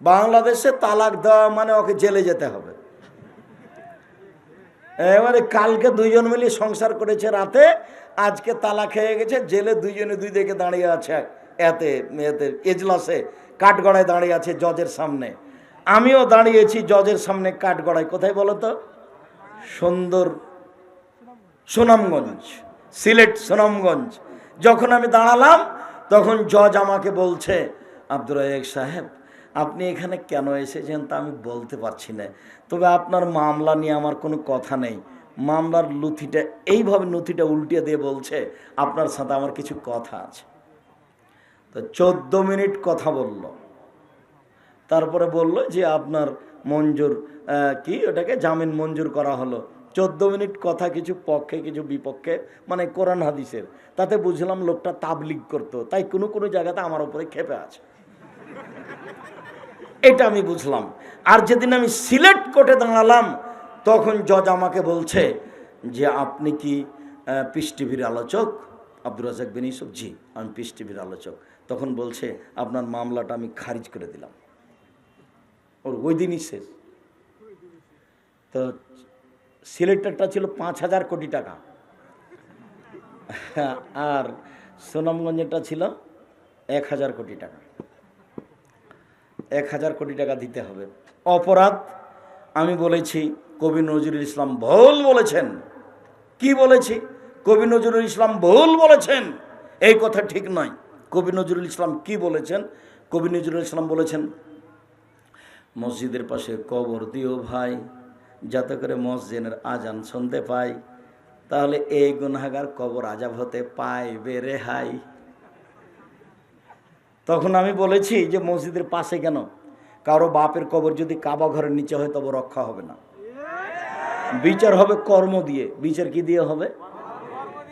বাংলাদেশে তালাক দেওয়া মানে ওকে জেলে যেতে হবে। এবারে কালকে দুইজন মিলে সংসার করেছে রাতে, আজকে তালাক হয়ে গেছে, জেলে দুইজনে দুই দিকে দাঁড়িয়ে আছে, এতে এতে, এজলাসে, কাঠগড়ায় দাঁড়িয়ে আছে জজের সামনে। আমিও দাঁড়িয়েছি জজের সামনে কাঠগড়ায়, কোথায় বলো তো? সুন্দর সুনামগঞ্জ, সিলেট সুনামগঞ্জ। যখন আমি দাঁড়ালাম, তখন জজ আমাকে বলছে, আব্দুর সাহেব আপনি এখানে কেন এসেছেন তা আমি বলতে পারছি না। তবে আপনার মামলা নিয়ে আমার কোনো কথা নেই। মামলার লুথিটা, এইভাবে নথিটা উল্টিয়ে দিয়ে বলছে, আপনার সাথে আমার কিছু কথা আছে। তো চোদ্দ মিনিট কথা বলল। তারপরে বলল যে আপনার মঞ্জুর কি ওটাকে জামিন মঞ্জুর করা হলো। চোদ্দ মিনিট কথা কিছু পক্ষে, কিছু বিপক্ষে মানে কোরআন হাদিসের। তাতে বুঝলাম লোকটা তাবলিগ করতো। তাই কোনো কোনো জায়গাতে আমার উপরে খেপে আছে। এটা আমি বুঝলাম। আর যেদিন আমি সিলেট কোর্টে দাঁড়ালাম, তখন জজ আমাকে বলছে যে, আপনি কি পিস টিভির আলোচক? আব্দুর রাজাক বিন ইউসুফ, জি, আমি পিস টিভির আলোচক। তখন বলছে, আপনার মামলাটা আমি খারিজ করে দিলাম। ওর ওই দিনই শেষ। তো সিলেক্টরটা ছিল পাঁচ হাজার কোটি টাকা। আর সুনামগঞ্জেরটা ছিল এক হাজার কোটি টাকা। এক হাজার কোটি টাকা দিতে হবে। অপরাধ, আমি বলেছি, কবি নজরুল ইসলাম ভুল বলেছেন। কি বলেছি? কবি নজরুল ইসলাম ভুল বলেছেন। এই কথা ঠিক নয়। কবি নজরুল ইসলাম কি বলেছেন? কবি নজরুল ইসলাম বলেছেন, মসজিদের পাশে কবর দিও ভাই, যাতে করে মসজিদের আজান শুনতে পাই। তাহলে এই গুনাগার কবর আজাব হতে পাইবে রেহাই তখন আমি বলেছি যে মসজিদের পাশে কেন? কারও বাপের কবর যদি কাবা ঘরের নিচে হয় তবে রক্ষা হবে না। বিচার হবে কর্ম দিয়ে। বিচার কি দিয়ে হবে?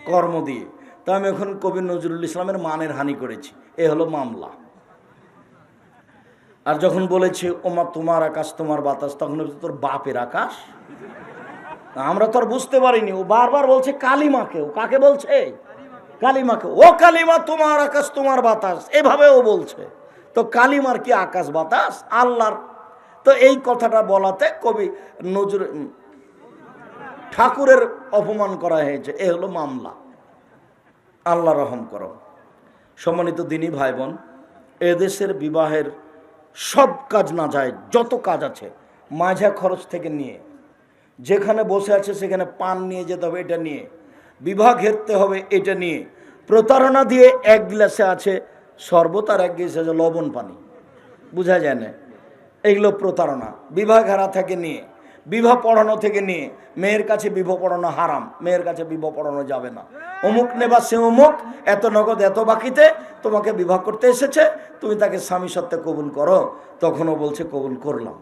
কর্ম দিয়ে। তা আমি এখন কবি নজরুল ইসলামের মানের হানি করেছি। এ হলো মামলা। আর যখন বলেছে, ওমা, তোমার আকাশ, তোমার বাতাস তখন তোর বাপের আকাশ? আমরা তো আর বুঝতে পারিনি। ও বারবার বলছে, কালিমাকে ও কাকে বলছে? কালিমাকে, ও কালিমা, তোমার আকাশ, তোমার বাতাস। এভাবে ও বলছে। তো কালিমার কি আকাশ, বাতাস? আল্লাহর। তো এই কথাটা বলাতে কবি নজর ঠাকুরের অপমান করা হয়েছে। এ হলো মামলা। আল্লাহ রহম করো। সম্মানিত দিনী ভাই বোন এদেশের বিবাহের সব কাজ না যায়, যত কাজ আছে, মাঝা খরচ থেকে নিয়ে, যেখানে বসে আছে সেখানে পান নিয়ে যেতে হবে, এটা নিয়ে। বিবাহ ঘেরতে হবে এটা নিয়ে। প্রতারণা দিয়ে এক গ্লাসে আছে শরবত আর এক গ্লাসে আছে লবণ পানি। বোঝা যায় না? এগুলো প্রতারণা। বিবাহ ঘেরা থেকে নিয়ে বিবাহ পড়ানো থেকে নিয়ে, মেয়ের কাছে বিবাহ পড়ানো হারাম, মেয়ের কাছে বিবাহ পড়ানো যাবে না। অমুক নেবা সে অমুক, এত নগদ, এত বাকিতে তোমাকে বিবাহ করতে এসেছে, তুমি তাকে স্বামী সত্ত্বে কবুল করো। তখনও বলছে, কবুল করলাম।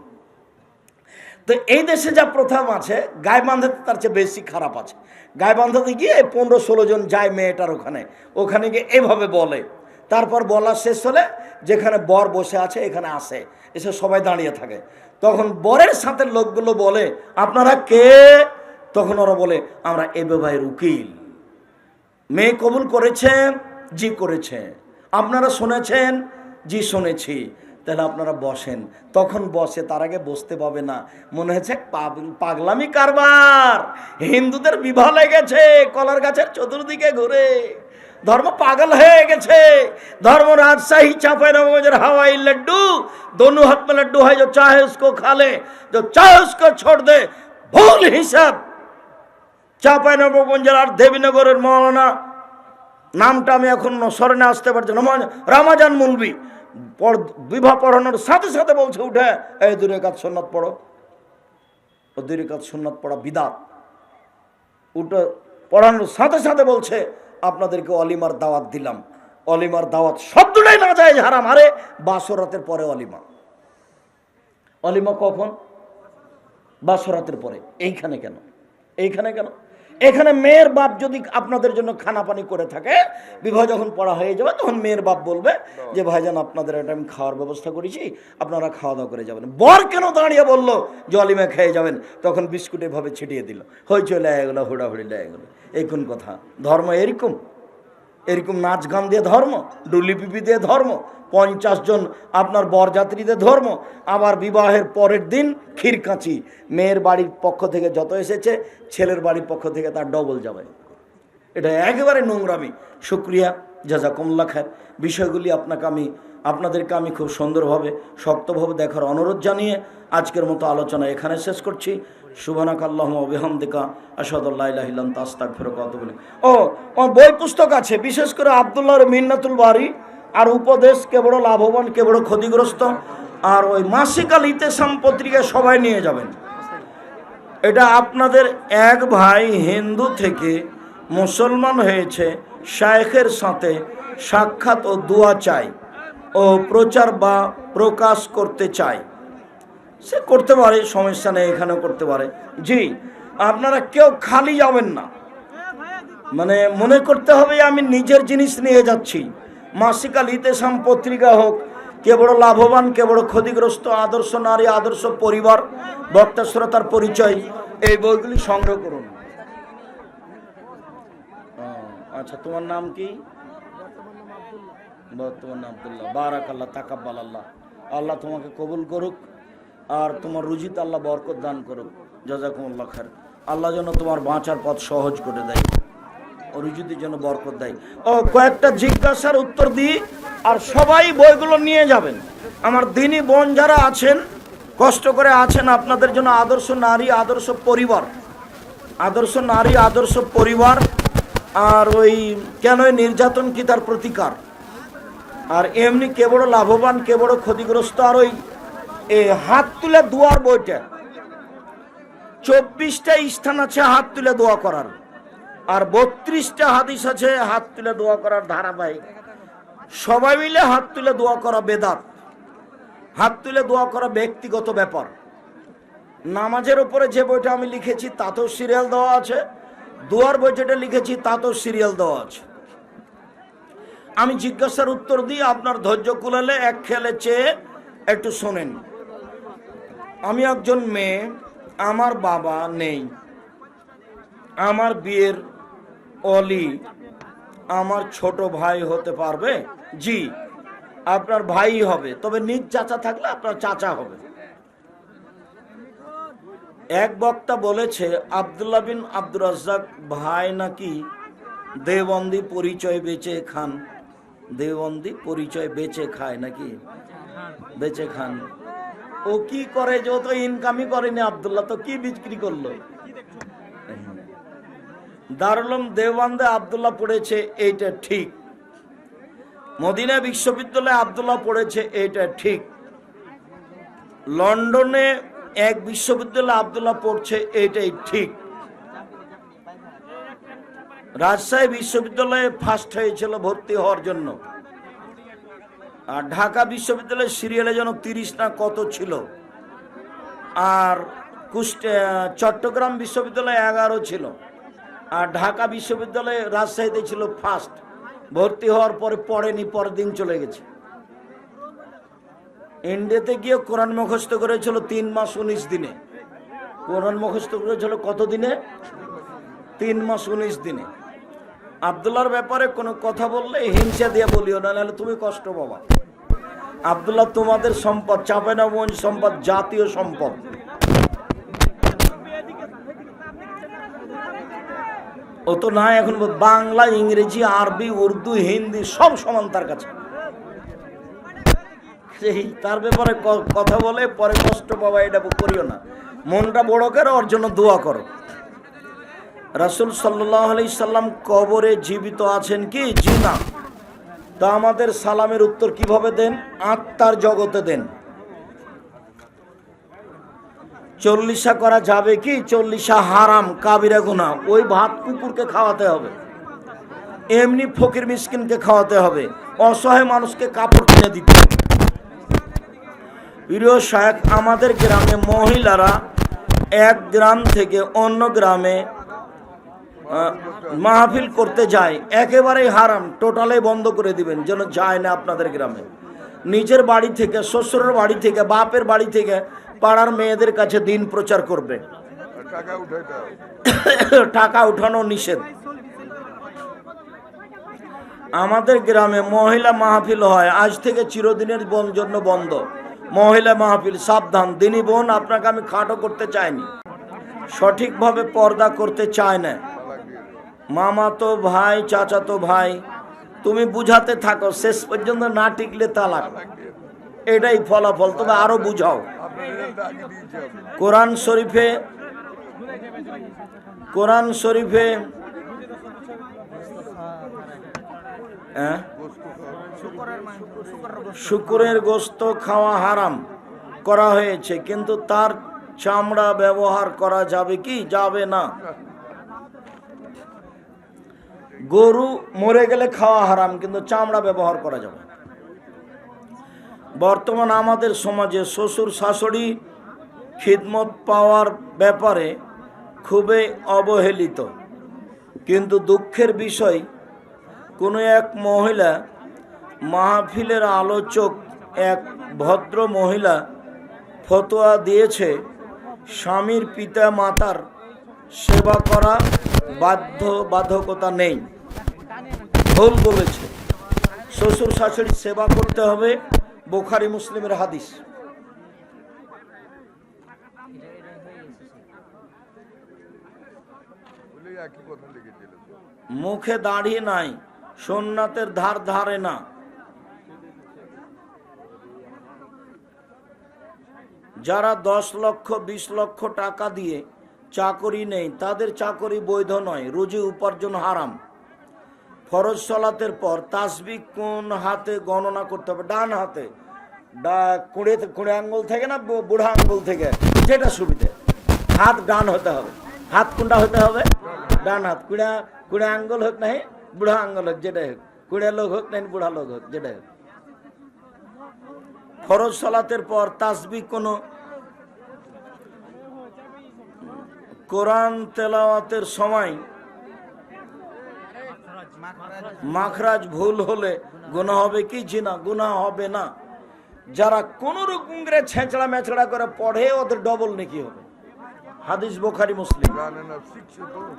তো এই দেশে যা প্রথম আছে গায়ে বাঁধাতে তার চেয়ে বেশি খারাপ আছে। গায়ে বাঁধাতে গিয়ে পনেরো ষোলো জন যায় মেয়েটার ওখানে। ওখানে গিয়ে এভাবে বলে। তারপর বলা শেষ হলে যেখানে বর বসে আছে, এখানে আসে। এসে সবাই দাঁড়িয়ে থাকে। তখন বরের সাথে লোকগুলো বলে, আপনারা কে? তখন ওরা বলে, আমরা এ বিবাহের উকিল। মেয়ে কবুল করেছে জি করেছে। আপনারা শুনেছেন, জি শুনেছি। তাহলে আপনারা বসেন। তখন বসে তার আগে বসতে পাবে না। মনে হয়েছে পাগলামি কারবার। হিন্দুদের বিবাহ লেগেছে, কলার গাছের চতুর্দিকে ঘুরে। ধর্ম পাগল হয়ে গেছে। ধর্ম রাজশাহী চাপাই নবগঞ্জের হাওয়াই লাড্ডু। দোনো হাতমে লাড্ডু হয়, যে চাহে উসকো খালে যে চাহে উসকো ছোড় দে। ভুল হিসাব। চাপাই নবগঞ্জের আর দেবীনগরের মহানা নামটা আমি এখন স্মরণে আসতে পারছি না। রামাজান মুলবি। বিবাহ পড়ানোর সাথে সাথে বলছে, উঠে, এই দূরে কাজ সন্ন্যত পড়ো। ও দূরে কাজ সন্ন্যত পড়া বিদাত। উঠে, পড়ানোর সাথে সাথে বলছে, আপনাদেরকে অলিমার দাওয়াত দিলাম। অলিমার দাওয়াত শব্দটাই না যায় হারাম মারে, বাসরাতের পরে অলিমা। অলিমা কখন? বাসরাতের পরে। এইখানে কেন? এইখানে কেন? এখানে মেয়ের বাপ যদি আপনাদের জন্য খানা পানি করে থাকে, বিবাহ যখন পড়া হয়ে যাবে, তখন মেয়ের বাপ বলবে যে, ভাইজান, আপনাদের এটা আমি খাওয়ার ব্যবস্থা করেছি, আপনারা খাওয়া দাওয়া করে যাবেন। বর কেন দাঁড়িয়ে বলল, জলিমে খেয়ে যাবেন? তখন বিস্কুট এভাবে ছিটিয়ে দিল। হয়ে চলে গেলো, হুড়াহুড়ি লেগে গেলো। এই কোন কথা? ধর্ম এরকম? এরকম নাচ গান দিয়ে ধর্ম, ডুলি পিপি দিয়ে ধর্ম, পঞ্চাশ জন আপনার বরযাত্রীদের ধর্ম, আবার বিবাহের পরের দিন ক্ষীরকাঁচি, মেয়ের বাড়ির পক্ষ থেকে যত এসেছে, ছেলের বাড়ির পক্ষ থেকে তার ডবল যাবে। এটা একেবারে নোংরামি। শুক্রিয়া কমলা খায় বিষয়গুলি আপনাকে আমি, আপনাদেরকে আমি খুব সুন্দরভাবে, শক্তভাবে দেখার অনুরোধ জানিয়ে আজকের মতো আলোচনা এখানে শেষ করছি। সুবানাক আল্লাহ অবিহামদিকা আসাদুল্লাহিলাম তাস্তাক ফেরত কত বলে ও ও বই পুস্তক আছে, বিশেষ করে আবদুল্লাহর মিন্নাতুল বাড়ি আর উপদেশ কে বড় লাভবান, কে বড় ক্ষতিগ্রস্ত, আর ওই মাসিকাল ইতেসাম পত্রিকা সবাই নিয়ে যাবেন। এটা আপনাদের এক ভাই হিন্দু থেকে মুসলমান হয়েছে, শায়েখের সাথে সাক্ষাৎ ও দোয়া চাই ও প্রচার বা প্রকাশ করতে চায়। সে করতে পারে, সমস্যা নেই, এখানেও করতে পারে। জি, আপনারা কেউ খালি যাবেন না। মানে মনে করতে হবে আমি নিজের জিনিস নিয়ে যাচ্ছি। মাসিকাল ইতেসাম পত্রিকা হোক, কে বড় লাভবান, কে বড় ক্ষতিগ্রস্ত, আদর্শ নারী, আদর্শ পরিবার, বক্তা শ্রোতার পরিচয়, এই বইগুলি সংগ্রহ করুন। আচ্ছা তোমার নাম কি? বর্তমান আবদুল্লাহ। বারাক আল্লাহ তাকাব্বাল আল্লাহ। আল্লাহ তোমাকে কবুল করুক। আর তোমার রুজিতে আল্লাহ বরকত দান করুক। জাজাকুমুল্লাহ খার আল্লাহ যেন তোমার বাঁচার পথ সহজ করে দেয় ও জন্য বরকত দেয়। ও, কয়েকটা জিজ্ঞাসার উত্তর দিই আর সবাই বইগুলো নিয়ে যাবেন। আমার দিনী বোন যারা আছেন, কষ্ট করে আছেন, আপনাদের জন্য আদর্শ নারী, আদর্শ পরিবার। আদর্শ নারী, আদর্শ পরিবার আর ওই কেন নির্যাতন কি তার প্রতিকার? আর এমনি কে বড় লাভবান, কে বড় ক্ষতিগ্রস্ত, আর ওই এ হাত তুলে দোয়ার বইটা। চব্বিশটা স্থান আছে হাত তুলে দোয়া করার। আর বত্রিশটা হাদিস আছে হাত তুলে দোয়া করার ধারাবাহিক। সবাই মিলে হাত তুলে দোয়া করা বেদাত। হাত তুলে দোয়া করা ব্যক্তিগত ব্যাপার। নামাজের উপরে যে বইটা আমি লিখেছি তাতেও সিরিয়াল দেওয়া আছে। দোয়ার বই যেটা লিখেছি তাতেও সিরিয়াল দেওয়া আছে। আমি জিজ্ঞাসার উত্তর দিই, আপনার ধৈর্য কুলালে এক খেলে চেয়ে একটু শোনেন। আমি একজন মেয়ে, আমার বাবা নেই। আমার বিয়ের অলি আমার ছোট ভাই হতে পারবে? জি, আপনার ভাই হবে। তবে নিজ চাচা থাকলে আপনার চাচা হবে। এক বক্তা বলেছে, আবদুল্লাহ বিন আব্দুর রাজ্জাক ভাই নাকি দেবন্দি পরিচয় বেচে খান? দেবন্দি পরিচয় বেচে খায় নাকি? বেচে খান। ও কি করে যে তো ইনকামই করেনি আবদুল্লাহ, তো কি বিক্রি করল? দারুলম দেওবন্দে আবদুল্লাহ পড়েছে, এইটা ঠিক। মদিনা বিশ্ববিদ্যালয়ে আবদুল্লাহ পড়েছে, এইটা ঠিক। লন্ডনে এক বিশ্ববিদ্যালয়ে আবদুল্লাহ পড়ছে, এইটাই ঠিক। রাজশাহী বিশ্ববিদ্যালয়ে ফার্স্ট হয়েছিল, ভর্তি হওয়ার জন্য। আর ঢাকা বিশ্ববিদ্যালয়ের সিরিয়ালে যেন তিরিশ না কত ছিল? আর কুষ্টে চট্টগ্রাম বিশ্ববিদ্যালয়ে এগারো ছিল। আর ঢাকা বিশ্ববিদ্যালয়ে রাজশাহীতে ছিল ফার্স্ট ভর্তি হওয়ার পরে পড়েনি, পরের দিন চলে গেছে। ইন্ডিয়াতে গিয়ে কোরআন মুখস্থ করেছিল তিন মাস উনিশ দিনে। কোরআন মুখস্থ করেছিল কত দিনে? তিন মাস উনিশ দিনে। আবদুল্লার ব্যাপারে কোনো কথা বললে হিংসা দিয়ে বলিও না, নাহলে তুমি কষ্ট পাবা। আবদুল্লাহ তোমাদের সম্পদ চাপেনাগঞ্জ সম্পদ, জাতীয় সম্পদ। ও তো না, এখন বাংলা ইংরেজি, আরবি, উর্দু, হিন্দি সব সমান তার কাছে। তার ব্যাপারে কথা বলে পরে কষ্ট পাবা, এটা করিও না। মনটা বড় করো, ওর জন্য দোয়া করো। রাসুল সাল্লাহ সাল্লাম কবরে জীবিত আছেন কি? জি না। তা আমাদের সালামের উত্তর কীভাবে দেন? আত্মার জগতে দেন। চল্লিশা করা যাবে কি? চল্লিশা হারাম, কাবিরা গুনা ওই ভাত কুকুরকে খাওয়াতে হবে। এমনি ফকির মিসকিনকে খাওয়াতে হবে। অসহায় মানুষকে কাপড় কিনে দিতে হবে। প্রিয় শায়েক আমাদের গ্রামে মহিলারা এক গ্রাম থেকে অন্য গ্রামে মাহফিল করতে যায়, একেবারেই হারাম, টোটালে বন্ধ করে দিবেন, যেন যায় না আপনাদের গ্রামে। নিজের বাড়ি থেকে, শ্বশুরের বাড়ি থেকে, বাপের বাড়ি থেকে পাড়ার মেয়েদের কাছে দিন প্রচার করবে। টাকা উঠানো নিষেধ। আমাদের গ্রামে মহিলা মাহফিল হয়, আজ থেকে চিরদিনের বন জন্য বন্ধ। মহিলা মাহফিল, সাবধান। দিনী বোন, আপনাকে আমি খাটো করতে চাইনি। সঠিকভাবে পর্দা করতে চায় না। মামা তো ভাই, চাচা তো ভাই, তুমি বুঝাতে থাকো, শেষ পর্যন্ত না টিকলে তালাক। এটাই ফলাফল, তবে আরও বুঝাও। কোরআন শরীফে কোরআন শরীফে হ্যাঁ? শুকুরের গোস্ত খাওয়া হারাম, করা হয়েছে, কিন্তু তার চামড়া ব্যবহার করা যাবে কি? যাবে না। গরু মরে গেলে খাওয়া হারাম, কিন্তু চামড়া ব্যবহার করা যাবে বর্তমান আমাদের সমাজে শ্বশুর শাশুড়ি খিদমত পাওয়ার ব্যাপারে খুবই অবহেলিত। কিন্তু দুঃখের বিষয়, কোনো এক মহিলা, মাহফিলের আলোচক এক ভদ্র মহিলা ফতোয়া দিয়েছে, স্বামীর পিতা মাতার সেবা করা বাধ্য বাধকতা নেই। ভুল বলেছে। শ্বশুর শাশুড়ির সেবা করতে হবে, বোখারি মুসলিমের হাদিস। মুখে দাঁড়িয়ে নাই, সোননাথের ধার ধারে না। যারা দশ লক্ষ, বিশ লক্ষ টাকা দিয়ে চাকরি নেই, তাদের চাকরি বৈধ নয়, রুজি উপার্জন হারাম। ফরজ সলাতের পর তাসবি কোন হাতে গণনা করতে হবে? ডান হাতে। ডা, কুড়ে কুড়ে আঙ্গুল থেকে না বুড়া আঙ্গুল থেকে? যেটা সুবিধে। হাত ডান হতে হবে। হাত কোনটা হতে হবে? ডান হাত। কুড়া, কুড়ে আঙ্গুল হোক নাই বুড়া আঙ্গুল হোক, যেটাই হোক। কুড়ে লোক হোক নাই বুড়া লোক হোক, যেটাই হোক। ফরজ সলাতের পর তাসবি কোনো কোরআন তেলাওয়াতের সময় মাখরাজ ভুল হলে গুনাহ হবে কি জি না গুনাহ হবে না। যারা কোন রকম করে ছেঁচড়া মেছড়া করে পড়ে, ওদের ডবল নাকি হবে। হাদিস বোখারি, মুসলিম।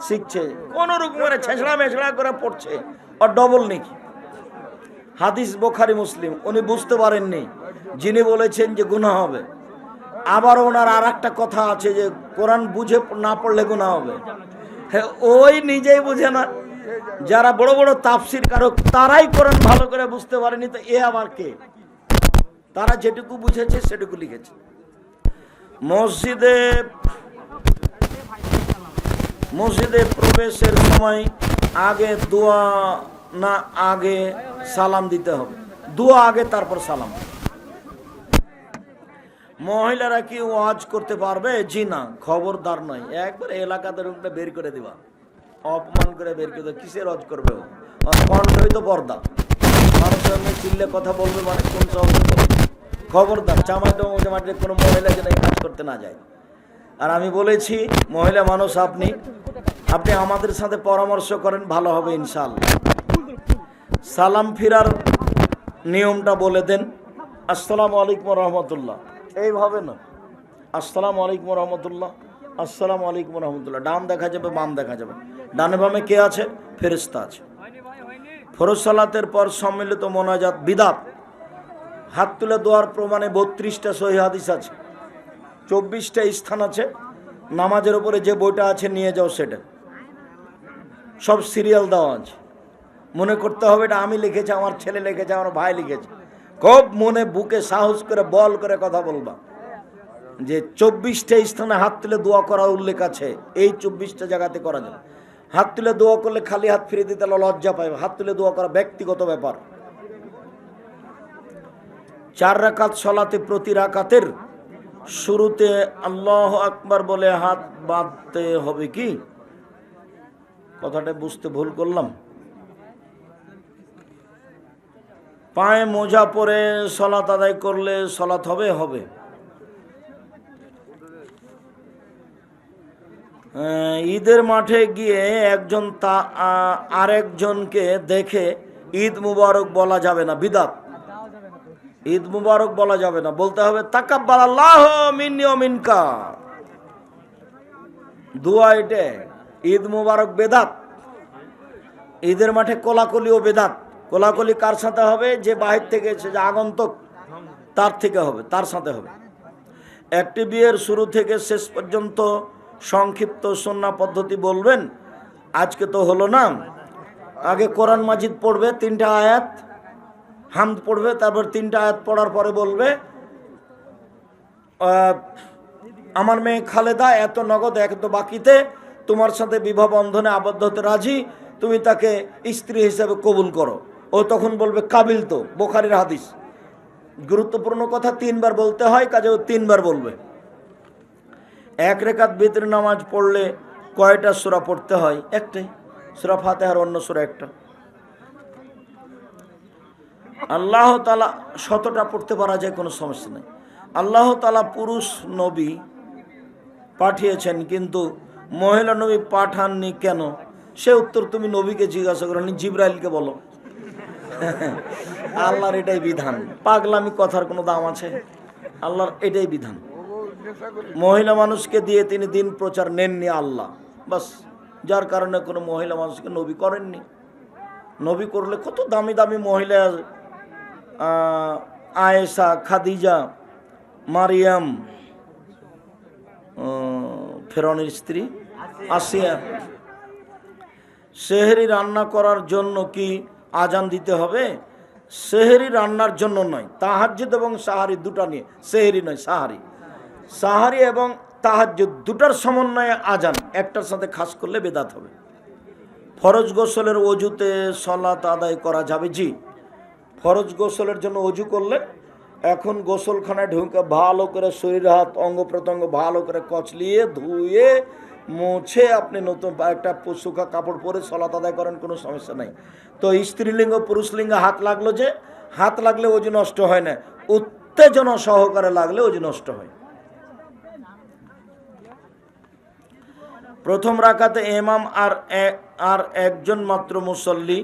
শিখছে। কোন রকম করে ছেঁচড়া মেছড়া করে পড়ছে আর ডবল নাকি। হাদিস বোখারি, মুসলিম। উনি বুঝতে পারেননি। যিনি বলেছেন যে গুনাহ হবে। আবার ওনার আর একটা কথা আছে যে, কোরআন বুঝে না পড়লে গুনাহ হবে। হ্যাঁ ওই নিজেই বুঝে না। যারা বড় বড় তাফসির কারক, তারাই করেন ভালো করে বুঝতে পারেনি, তো এ আবার কে? তারা যেটুকু বুঝেছে, সেটুকু লিখেছে। মসজিদে মসজিদে প্রবেশের সময় আগে দোয়া, না আগে সালাম দিতে হবে। দোয়া আগে, তারপর সালাম। মহিলারা কি ওয়াজ করতে পারবে? জি না, খবরদার নয়। একবার এলাকাদের উপরে বের করে দিবা। অপমান করে বের করে দেবা। কিসের ওয়াজ করবে ও? কণ্ঠই তো পর্দা। মানুষের চিল্লে কথা বলবে মানে কোন বলবে? খবরদার চামাইটা মাঝে কোনো মহিলা যেন কাজ করতে না যায়। আর আমি বলেছি, মহিলা মানুষ আপনি আপনি আমাদের সাথে পরামর্শ করেন, ভালো হবে ইনশাল্লাহ সালাম ফিরার নিয়মটা বলে দেন। আসসালামু আলাইকুম রহমতুল্লাহ। এইভাবে না। আসসালামু আলাইকুম রহমতুল্লাহ। আসসালামু আলাইকুম রহমতুল্লাহ। ডান দেখা যাবে, বাম দেখা যাবে। ডানে বামে কে আছে? ফেরিস্তা আছে। ফরজ সালাতের পর সম্মিলিত মোনাজাত, বিদাত। হাত তুলে দেওয়ার প্রমাণে বত্রিশটা সহি হাদিস আছে। চব্বিশটা স্থান আছে। নামাজের উপরে যে বইটা আছে, নিয়ে যাও সেটা। সব সিরিয়াল দেওয়া আছে। মনে করতে হবে এটা আমি লিখেছি, আমার ছেলে লিখেছে, আমার ভাই লিখেছে। খুব মনে বুকে সাহস করে, বল করে কথা বলবা। যে চব্বিশটা স্থানে হাত তুলে দোয়া করার উল্লেখ আছে, এই চব্বিশটা জায়গাতে করা যাবে। হাত তুলে দোয়া করলে খালি হাত ফিরে দিতে লজ্জা পাবে হাত তুলে দোয়া করা ব্যক্তিগত ব্যাপার। চার রাকাত সলাতে প্রতি রাকাতের শুরুতে আল্লাহ আকবার বলে হাত বাঁধতে হবে কি? কথাটা বুঝতে ভুল করলাম। পায়ে মোজা পরে সলাত আদায় করলে সলাত হবে? হবে। ঈদের মাঠে গিয়ে একজন তা আরেকজনকে দেখে ঈদ মুবারক বলা যাবে না, বিদাত। ঈদ মুবারক বলা যাবে না, বলতে হবে তাকাব্বাল আল্লাহ মিন্নি মিনকা। দুয়া এটে, ঈদ মুবারক বেদাত। ঈদের মাঠে কোলাকুলি ও বেদাত। কোলাকুলি কার সাথে হবে? যে বাহির থেকে এসে যে আগন্তক, তার থেকে হবে, তার সাথে হবে। একটি বিয়ের শুরু থেকে শেষ পর্যন্ত সংক্ষিপ্ত সন্না পদ্ধতি বলবেন? আজকে তো হলো না। আগে কোরআন মাজিদ পড়বে, তিনটা আয়াত, হামদ পড়বে, তারপর তিনটা আয়াত পড়ার পরে বলবে আমার মেয়ে খালেদা এত নগদ, এত বাকিতে, তোমার সাথে বিবাহ বন্ধনে আবদ্ধ হতে রাজি, তুমি তাকে স্ত্রী হিসেবে কবুল করো। ও তখন বলবে, কাবিল তো, বোখারির হাদিস। গুরুত্বপূর্ণ কথা তিনবার বলতে হয় কাজে ও তিনবার বলবে। এক রেখাত বিতর নামাজ পড়লে কয়টা সুরা পড়তে হয়? একটাই। সুরা ফাতেহার অন্য সুরা একটা। আল্লাহ তালা শতটা পড়তে পারা যায়, কোনো সমস্যা নেই। আল্লাহ তালা পুরুষ নবী পাঠিয়েছেন, কিন্তু মহিলা নবী পাঠাননি কেন? সে উত্তর তুমি নবীকে জিজ্ঞাসা করো জিব্রাইলকে বলো। আল্লাহর এটাই বিধান। পাগলামি কথার কোনো দাম আছে? আল্লাহর এটাই বিধান। মহিলা মানুষকে দিয়ে তিনি দিন প্রচার নেননি আল্লাহ। বাস, যার কারণে কোনো মহিলা মানুষকে নবী করেননি। নবী করলে কত দামি দামি মহিলা আয়েশা, খাদিজা, মারিয়াম ফেরনের স্ত্রী, আসিয়া, সেহেরি রান্না করার জন্য কি আজান দিতে হবে? সেহেরি রান্নার জন্য নয়, তাহাজ্জুদ এবং সাহারি দুটা নিয়ে, সেহেরি নয়, সাহারি। সাহারি এবং তাহাজ্জুদ দুটার সমন্বয়ে আজান, একটার সাথে খাস করলে বেদাত হবে। ফরজ গোসলের অজুতে সলাত আদায় করা যাবে, জি। ফরজ গোসলের জন্য অজু করলে এখন গোসলখানায় ঢুকে ভালো করে শরীর, হাত, অঙ্গ প্রত্যঙ্গ ভালো করে কচলিয়ে, ধুয়ে, মুছে আপনি নতুন একটা শুকা কাপড় পরে সলাত আদায় করেন, কোনো সমস্যা নাই। তো স্ত্রীলিঙ্গ, পুরুষলিঙ্গ হাত লাগল যে, হাত লাগলে অজু নষ্ট হয় না। উত্তেজনা সহকারে লাগলে অজু নষ্ট হয়। প্রথম রাকাতে ইমাম আর আর একজন মাত্র মুসল্লি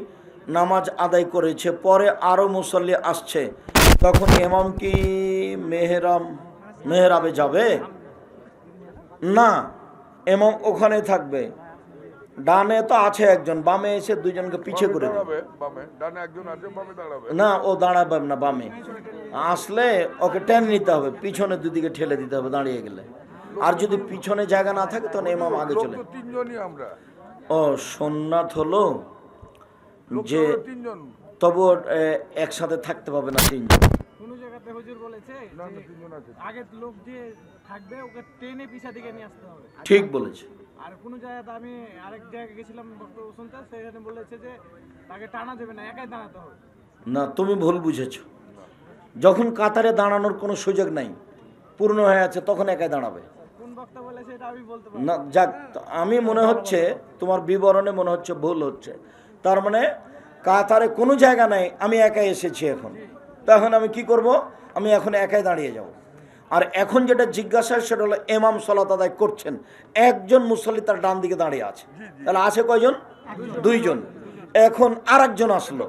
নামাজ আদায় করেছে পরে আরও মুসল্লি আসছে। তখন ইমাম কি মেহরাম মেহরাবে যাবে? না ইমাম ওখানে থাকবে। ডানে তো আছে একজন বামে এসে দুজনকে পিছে করে না ও দাঁড়াবে না বামে। আসলে ওকে টেনে নিতে হবে পিছনে দুদিকে ঠেলে দিতে হবে দাঁড়িয়ে গেলে। আর যদি পিছনে জায়গা না থাকে তখন ইমাম আগে চলে। তিনজনই আমরা। ও সোননাথ হলো যে তো তিনজন। তবুও একসাথে থাকতে পাবে না তিনজন। কোনো জায়গাতে হুজুর বলেছে না যে না তিনজন আছে। আগের লোক যে থাকবে ওকে ট্রেনে পিছা দিকে নিয়ে আসতে হবে। ঠিক বলেছে। আর কোনো জায়গাতে আমি আরেক জায়গায় গেছিলাম বক্তব্য শুনতে সেখানে বলেছে যে তাকে টানা যাবে না একাই দাঁড়াতে হবে। না তুমি ভুল বুঝেছ। যখন কাতারে দাঁড়ানোর কোনো সুযোগ নাই পূর্ণ হয়ে আছে তখন একাই দাঁড়াবে। যাক, আমি মনে হচ্ছে তোমার বিবরণে মনে হচ্ছে ভুল হচ্ছে। তার মানে কাতারে কোনো জায়গা নাই, আমি একাই এসেছি এখন। তখন আমি কি করব? আমি এখন একাই দাঁড়িয়ে যাব। আর এখন যেটা জিজ্ঞাসা সেটা হলো এমাম সলাত আদায় করছেন। একজন মুসল্লি তার ডান দিকে দাঁড়িয়ে আছে। তাহলে আছে কয়জন? দুইজন। এখন আর একজন আসলো।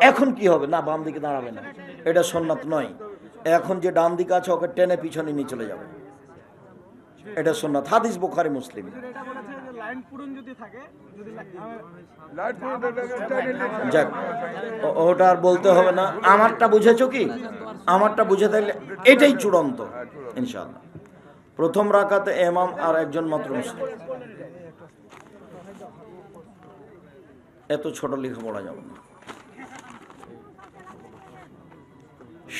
এখন কি হবে? না, বাম দিকে দাঁড়াবে না। এটা সোননাথ নয়। এখন যে ডান দিকে আছে, ওকে টেনে পিছনে নিয়ে চলে যাবে। এটা সোননাথ হাদিস বোখারি মুসলিম। যাক ওটা আর বলতে হবে না। আমারটা বুঝেছ কি? আমারটা বুঝে থাকলে এটাই চূড়ান্ত ইনশাআল্লাহ। প্রথম রাকাতে এমাম আর একজন মাত্র মুসলিম। এত ছোট লেখাপড়া যাবে না।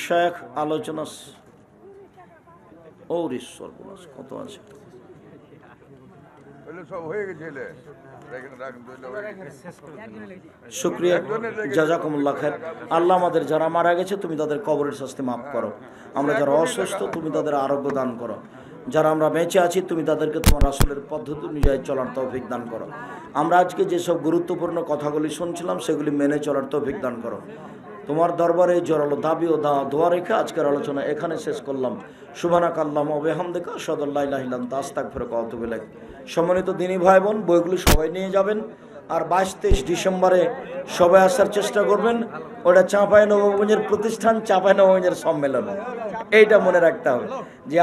শেখ আলোচনা ওর বলাস কত আছে। শুক্রিয়া জাজাকুমুল্লাহ আল্লাহ আমাদের যারা মারা গেছে তুমি তাদের কবরের শাস্তি মাফ করো। আমরা যারা অসুস্থ তুমি তাদের আরোগ্য দান করো। যারা আমরা বেঁচে আছি তুমি তাদেরকে তোমার আসলের পদ্ধতি অনুযায়ী চলার তৌফিক দান করো। আমরা আজকে যেসব গুরুত্বপূর্ণ কথাগুলি শুনছিলাম সেগুলি মেনে চলার তৌফিক দান করো। তোমার দরবারে জোরালো দাবি ও দা দোয়া রেখে আজকের আলোচনা এখানে শেষ করলাম। সুবানাক আল্লাহ ওবেহামদেকা সদল্লাহ ইলাহিলাম তাস্তাক ফেরক অতবিলেক সম্মানিত দিনী ভাই বোন বইগুলি সবাই নিয়ে যাবেন। আর বাইশ তেইশ ডিসেম্বরে সবাই আসার চেষ্টা করবেন। ওটা চাঁপাই নবগঞ্জের প্রতিষ্ঠান, চাঁপাই নবগঞ্জের সম্মেলন। এইটা মনে রাখতে হবে যে